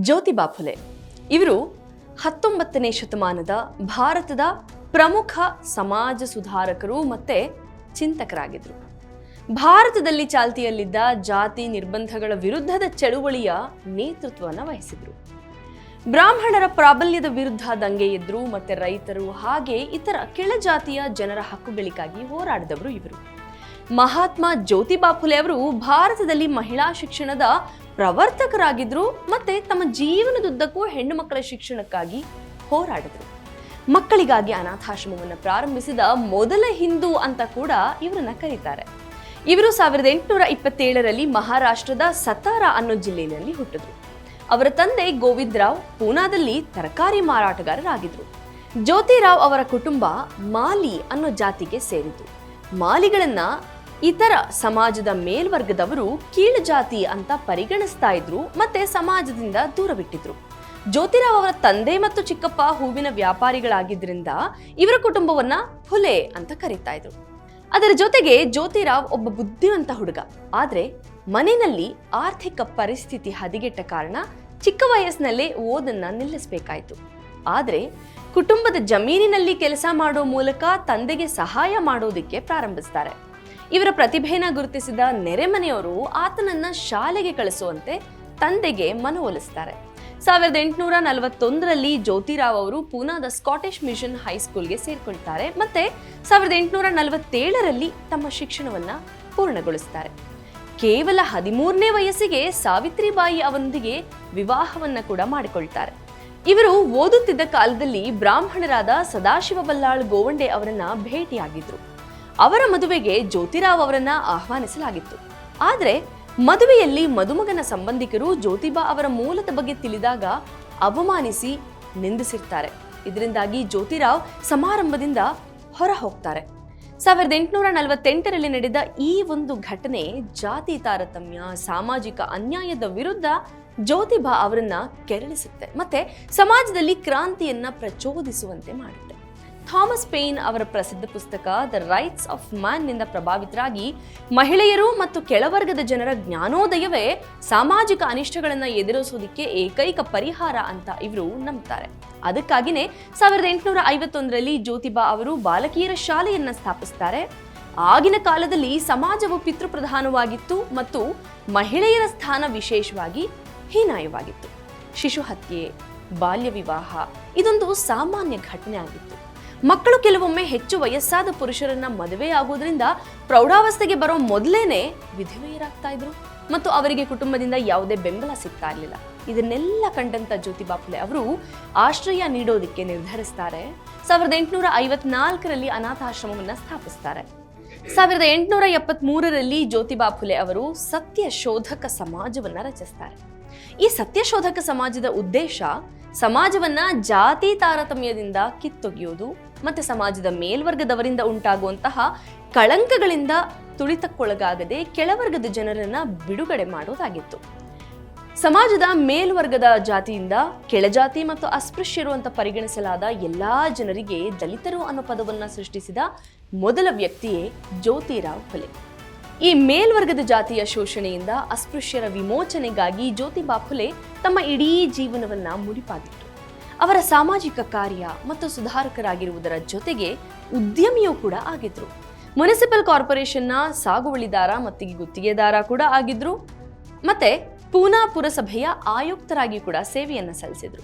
ಜ್ಯೋತಿಬಾ ಫುಲೆ ಇವರು ಹತ್ತೊಂಬತ್ತನೇ ಶತಮಾನದ ಭಾರತದ ಪ್ರಮುಖ ಸಮಾಜ ಸುಧಾರಕರು ಮತ್ತೆ ಚಿಂತಕರಾಗಿದ್ದರು ಭಾರತದಲ್ಲಿ ಚಾಲ್ತಿಯಲ್ಲಿದ್ದ ಜಾತಿ ನಿರ್ಬಂಧಗಳ ವಿರುದ್ಧದ ಚಳುವಳಿಯ ನೇತೃತ್ವವನ್ನು ವಹಿಸಿದರು. ಬ್ರಾಹ್ಮಣರ ಪ್ರಾಬಲ್ಯದ ವಿರುದ್ಧ ದಂಗೆ ಎದ್ರು ಮತ್ತೆ ರೈತರು ಹಾಗೆ ಇತರ ಕೆಳಜಾತಿಯ ಜನರ ಹಕ್ಕುಗಳಿಗಾಗಿ ಹೋರಾಡಿದವರು ಇವರು. ಮಹಾತ್ಮ ಜ್ಯೋತಿಬಾ ಫುಲೆ ಅವರು ಭಾರತದಲ್ಲಿ ಮಹಿಳಾ ಶಿಕ್ಷಣದ ಪ್ರವರ್ತಕರಾಗಿದ್ರು ಮತ್ತೆ ತಮ್ಮ ಜೀವನದುದ್ದಕ್ಕೂ ಹೆಣ್ಣು ಮಕ್ಕಳ ಶಿಕ್ಷಣಕ್ಕಾಗಿ ಹೋರಾಡಿದ್ರು. ಮಕ್ಕಳಿಗಾಗಿ ಅನಾಥಾಶ್ರಮವನ್ನು ಪ್ರಾರಂಭಿಸಿದ ಮೊದಲ ಹಿಂದೂ ಅಂತ ಕೂಡ ಇವರನ್ನ ಕರೀತಾರೆ. ಇವರು ಸಾವಿರದ ಎಂಟುನೂರ ಇಪ್ಪತ್ತೇಳರಲ್ಲಿ ಮಹಾರಾಷ್ಟ್ರದ ಸತಾರಾ ಅನ್ನೋ ಜಿಲ್ಲೆಯಲ್ಲಿ ಹುಟ್ಟಿದ್ರು. ಅವರ ತಂದೆ ಗೋವಿಂದರಾವ್ ಪೂನಾದಲ್ಲಿ ತರಕಾರಿ ಮಾರಾಟಗಾರರಾಗಿದ್ರು. ಜ್ಯೋತಿರಾವ್ ಅವರ ಕುಟುಂಬ ಮಾಲಿ ಅನ್ನೋ ಜಾತಿಗೆ ಸೇರಿತು ಮಾಲಿಗಳನ್ನ ಇತರ ಸಮಾಜದ ಮೇಲ್ವರ್ಗದವರು ಕೀಳು ಜಾತಿ ಅಂತ ಪರಿಗಣಿಸ್ತಾ ಇದ್ರು, ಮತ್ತೆ ಸಮಾಜದಿಂದ ದೂರವಿಟ್ಟಿದ್ರು. ಜ್ಯೋತಿರಾವ್ ಅವರ ತಂದೆ ಮತ್ತು ಚಿಕ್ಕಪ್ಪ ಹೂವಿನ ವ್ಯಾಪಾರಿಗಳಾಗಿದ್ದರಿಂದ ಇವರ ಕುಟುಂಬವನ್ನ ಹುಲೆ ಅಂತ ಕರೀತಾ ಇದ್ರು. ಅದರ ಜೊತೆಗೆ ಜ್ಯೋತಿರಾವ್ ಒಬ್ಬ ಬುದ್ಧಿವಂತ ಹುಡುಗ. ಆದ್ರೆ ಮನೆಯಲ್ಲಿ ಆರ್ಥಿಕ ಪರಿಸ್ಥಿತಿ ಹದಿಗೆಟ್ಟ ಕಾರಣ ಚಿಕ್ಕ ವಯಸ್ಸಿನಲ್ಲೇ ಓದನ್ನ ನಿಲ್ಲಿಸಬೇಕಾಯಿತು. ಆದ್ರೆ ಕುಟುಂಬದ ಜಮೀನಿನಲ್ಲಿ ಕೆಲಸ ಮಾಡೋ ಮೂಲಕ ತಂದೆಗೆ ಸಹಾಯ ಮಾಡೋದಕ್ಕೆ ಪ್ರಾರಂಭಿಸ್ತಾರೆ. ಇವರ ಪ್ರತಿಭೆನ ಗುರುತಿಸಿದ ನೆರೆಮನೆಯವರು ಆತನನ್ನ ಶಾಲೆಗೆ ಕಳಿಸುವಂತೆ ತಂದೆಗೆ ಮನವೊಲಿಸ್ತಾರೆ ಸಾವಿರದ ಎಂಟುನೂರ ನಲವತ್ತೊಂದರಲ್ಲಿ ಜ್ಯೋತಿರಾವ್ ಅವರು ಪೂನಾದ ಸ್ಕಾಟಿಷ್ ಮಿಷನ್ ಹೈಸ್ಕೂಲ್ಗೆ ಸೇರ್ಕೊಳ್ತಾರೆ ಮತ್ತೆ ಸಾವಿರದ ಎಂಟುನೂರ ನಲವತ್ತೇಳರಲ್ಲಿ ತಮ್ಮ ಶಿಕ್ಷಣವನ್ನ ಪೂರ್ಣಗೊಳಿಸ್ತಾರೆ. ಕೇವಲ ಹದಿಮೂರನೇ ವಯಸ್ಸಿಗೆ ಸಾವಿತ್ರಿಬಾಯಿ ಅವರೊಂದಿಗೆ ವಿವಾಹವನ್ನ ಕೂಡ ಮಾಡಿಕೊಳ್ತಾರೆ. ಇವರು ಓದುತ್ತಿದ್ದ ಕಾಲದಲ್ಲಿ ಬ್ರಾಹ್ಮಣರಾದ ಸದಾಶಿವ ಬಲ್ಲಾಳ್ ಗೋವಂಡೆ ಅವರನ್ನ ಭೇಟಿಯಾಗಿದ್ರು. ಅವರ ಮದುವೆಗೆ ಜ್ಯೋತಿರಾವ್ ಅವರನ್ನ ಆಹ್ವಾನಿಸಲಾಗಿತ್ತು. ಆದರೆ ಮದುವೆಯಲ್ಲಿ ಮದುಮಗನ ಸಂಬಂಧಿಕರು ಜ್ಯೋತಿಬಾ ಅವರ ಮೂಲದ ಬಗ್ಗೆ ತಿಳಿದಾಗ ಅವಮಾನಿಸಿ ನಿಂದಿಸಿರ್ತಾರೆ. ಇದರಿಂದಾಗಿ ಜ್ಯೋತಿರಾವ್ ಸಮಾರಂಭದಿಂದ ಹೊರ ಹೋಗ್ತಾರೆ ಸಾವಿರದ ಎಂಟುನೂರ ನಲವತ್ತೆಂಟರಲ್ಲಿ ನಡೆದ ಈ ಒಂದು ಘಟನೆ ಜಾತಿ ತಾರತಮ್ಯ, ಸಾಮಾಜಿಕ ಅನ್ಯಾಯದ ವಿರುದ್ಧ ಜ್ಯೋತಿಬಾ ಅವರನ್ನ ಕೆರಳಿಸುತ್ತೆ. ಮತ್ತೆ ಸಮಾಜದಲ್ಲಿ ಕ್ರಾಂತಿಯನ್ನ ಪ್ರಚೋದಿಸುವಂತೆ ಮಾಡುತ್ತೆ. ಥಾಮಸ್ ಪೇನ್ ಅವರ ಪ್ರಸಿದ್ಧ ಪುಸ್ತಕ ದ ರೈಟ್ಸ್ ಆಫ್ ಮ್ಯಾನ್ನಿಂದ ಪ್ರಭಾವಿತರಾಗಿ ಮಹಿಳೆಯರು ಮತ್ತು ಕೆಳವರ್ಗದ ಜನರ ಜ್ಞಾನೋದಯವೇ ಸಾಮಾಜಿಕ ಅನಿಷ್ಟಗಳನ್ನು ಎದುರಿಸುವುದಕ್ಕೆ ಏಕೈಕ ಪರಿಹಾರ ಅಂತ ಇವರು ನಂಬ್ತಾರೆ. ಅದಕ್ಕಾಗಿನೇ ಸಾವಿರದ ಎಂಟುನೂರ ಐವತ್ತೊಂದರಲ್ಲಿ ಜ್ಯೋತಿಬಾ ಅವರು ಬಾಲಕಿಯರ ಶಾಲೆಯನ್ನು ಸ್ಥಾಪಿಸ್ತಾರೆ. ಆಗಿನ ಕಾಲದಲ್ಲಿ ಸಮಾಜವು ಪಿತೃಪ್ರಧಾನವಾಗಿತ್ತು ಮತ್ತು ಮಹಿಳೆಯರ ಸ್ಥಾನ ವಿಶೇಷವಾಗಿ ಹೀನಾಯವಾಗಿತ್ತು. ಶಿಶು ಹತ್ಯೆ, ಬಾಲ್ಯ ವಿವಾಹ ಇದೊಂದು ಸಾಮಾನ್ಯ ಘಟನೆ ಆಗಿತ್ತು. ಮಕ್ಕಳು ಕೆಲವೊಮ್ಮೆ ಹೆಚ್ಚು ವಯಸ್ಸಾದ ಪುರುಷರನ್ನ ಮದುವೆ ಆಗೋದ್ರಿಂದ ಪ್ರೌಢಾವಸ್ಥೆಗೆ ಬರೋ ಮೊದಲೇನೆ ವಿಧವೆಯರಾಗ್ತಾ ಇದ್ರು. ಮತ್ತು ಅವರಿಗೆ ಕುಟುಂಬದಿಂದ ಯಾವುದೇ ಬೆಂಬಲ ಸಿಗ್ತಾ ಇರಲಿಲ್ಲ. ಇದನ್ನೆಲ್ಲ ಕಂಡಂತ ಜ್ಯೋತಿ ಫುಲೆ ಅವರು ಆಶ್ರಯ ನೀಡೋದಕ್ಕೆ ನಿರ್ಧರಿಸ್ತಾರೆ. ಸಾವಿರದ ಎಂಟುನೂರ ಐವತ್ನಾಲ್ಕರಲ್ಲಿ ಅನಾಥಾಶ್ರಮವನ್ನ ಸ್ಥಾಪಿಸ್ತಾರೆ. ಸಾವಿರದ ಎಂಟುನೂರ ಎಪ್ಪತ್ಮೂರರಲ್ಲಿ ಜ್ಯೋತಿಬಾ ಫುಲೆ ಅವರು ಸತ್ಯ ಶೋಧಕ ಸಮಾಜವನ್ನ ರಚಿಸ್ತಾರೆ. ಈ ಸತ್ಯಶೋಧಕ ಸಮಾಜದ ಉದ್ದೇಶ ಸಮಾಜವನ್ನ ಜಾತಿ ತಾರತಮ್ಯದಿಂದ ಕಿತ್ತೊಗೆಯೋದು ಮತ್ತೆ ಸಮಾಜದ ಮೇಲ್ವರ್ಗದವರಿಂದ ಉಂಟಾಗುವಂತಹ ಕಳಂಕಗಳಿಂದ ತುಳಿತಕ್ಕೊಳಗಾಗದೆ ಕೆಳವರ್ಗದ ಜನರನ್ನ ಬಿಡುಗಡೆ ಮಾಡೋದಾಗಿತ್ತು. ಸಮಾಜದ ಮೇಲ್ವರ್ಗದ ಜಾತಿಯಿಂದ ಕೆಳಜಾತಿ ಮತ್ತು ಅಸ್ಪೃಶ್ಯರು ಅಂತ ಪರಿಗಣಿಸಲಾದ ಎಲ್ಲಾ ಜನರಿಗೆ ದಲಿತರು ಅನ್ನೋ ಪದವನ್ನ ಸೃಷ್ಟಿಸಿದ ಮೊದಲ ವ್ಯಕ್ತಿಯೇ ಜ್ಯೋತಿರಾವ್ ಫುಲೆ ಈ ಮೇಲ್ವರ್ಗದ ಜಾತಿಯ ಶೋಷಣೆಯಿಂದ ಅಸ್ಪೃಶ್ಯರ ವಿಮೋಚನೆಗಾಗಿ ಜ್ಯೋತಿಬಾ ಫುಲೆ ತಮ್ಮ ಇಡೀ ಜೀವನವನ್ನ ಮುಡಿಪಾಗಿತ್ತು ಅವರ ಸಾಮಾಜಿಕ ಕಾರ್ಯ ಮತ್ತು ಸುಧಾರಕರಾಗಿರುವುದರ ಜೊತೆಗೆ ಉದ್ಯಮಿಯೂ ಕೂಡ ಆಗಿದ್ರು. ಮುನಿಸಿಪಲ್ ಕಾರ್ಪೊರೇಷನ್ನ ಸಾಗುವಳಿದಾರ ಮತ್ತು ಗುತ್ತಿಗೆದಾರ ಕೂಡ ಆಗಿದ್ರು. ಮತ್ತೆ ಪೂನಾ ಪುರಸಭೆಯ ಆಯುಕ್ತರಾಗಿ ಕೂಡ ಸೇವೆಯನ್ನು ಸಲ್ಲಿಸಿದ್ರು.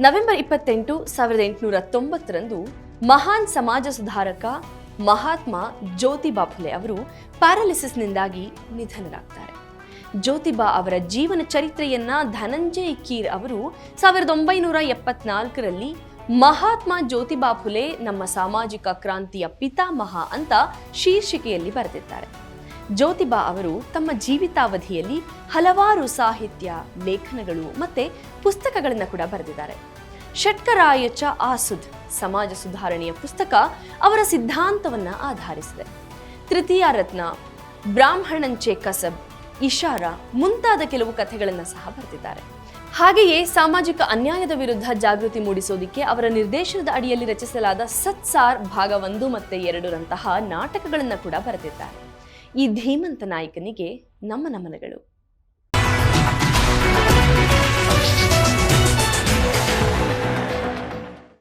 ನವೆಂಬರ್ ಇಪ್ಪತ್ತೆಂಟು ಸಾವಿರದ ಎಂಟುನೂರ ತೊಂಬತ್ತರಂದು ಮಹಾನ್ ಸಮಾಜ ಸುಧಾರಕ ಮಹಾತ್ಮ ಜ್ಯೋತಿಬಾ ಫುಲೆ ಅವರು ಪ್ಯಾರಾಲಿಸಿಸ್ನಿಂದಾಗಿ ನಿಧನರಾಗ್ತಾರೆ. ಜ್ಯೋತಿಬಾ ಅವರ ಜೀವನ ಚರಿತ್ರೆಯನ್ನ ಧನಂಜಯ್ ಕೀರ್ ಅವರು ಸಾವಿರದ ಒಂಬೈನೂರ ಎಪ್ಪತ್ನಾಲ್ಕರಲ್ಲಿ ಮಹಾತ್ಮ ಜ್ಯೋತಿಬಾ ಫುಲೆ ನಮ್ಮ ಸಾಮಾಜಿಕ ಕ್ರಾಂತಿಯ ಪಿತಾಮಹ ಅಂತ ಶೀರ್ಷಿಕೆಯಲ್ಲಿ ಬರೆದಿದ್ದಾರೆ. ಜ್ಯೋತಿಬಾ ಅವರು ತಮ್ಮ ಜೀವಿತಾವಧಿಯಲ್ಲಿ ಹಲವಾರು ಸಾಹಿತ್ಯ, ಲೇಖನಗಳು ಮತ್ತೆ ಪುಸ್ತಕಗಳನ್ನು ಕೂಡ ಬರೆದಿದ್ದಾರೆ. ಷಟ್ಕರಾಯಚ ಆಸುದ್ ಸಮಾಜ ಸುಧಾರಣೆಯ ಪುಸ್ತಕ ಅವರ ಸಿದ್ಧಾಂತವನ್ನ ಆಧರಿಸಿದೆ. ತೃತೀಯ ರತ್ನ ಬ್ರಾಹ್ಮಣಂಚೆ ಕಸಬ್ ಇಶಾರಾ ಮುಂತಾದ ಕೆಲವು ಕಥೆಗಳನ್ನು ಸಹ ಬರೆದಿದ್ದಾರೆ. ಹಾಗೆಯೇ ಸಾಮಾಜಿಕ ಅನ್ಯಾಯದ ವಿರುದ್ಧ ಜಾಗೃತಿ ಮೂಡಿಸೋದಿಕ್ಕೆ ಅವರ ನಿರ್ದೇಶನದ ಅಡಿಯಲ್ಲಿ ರಚಿಸಲಾದ ಸತ್ಸಾರ್ ಭಾಗ ಒಂದು ಮತ್ತು ಎರಡರಂತಹ ನಾಟಕಗಳನ್ನು ಕೂಡ ಬರೆದಿದ್ದಾರೆ. ಈ ಧೀಮಂತ ನಾಯಕನಿಗೆ ನಮ್ಮ ನಮನಗಳು.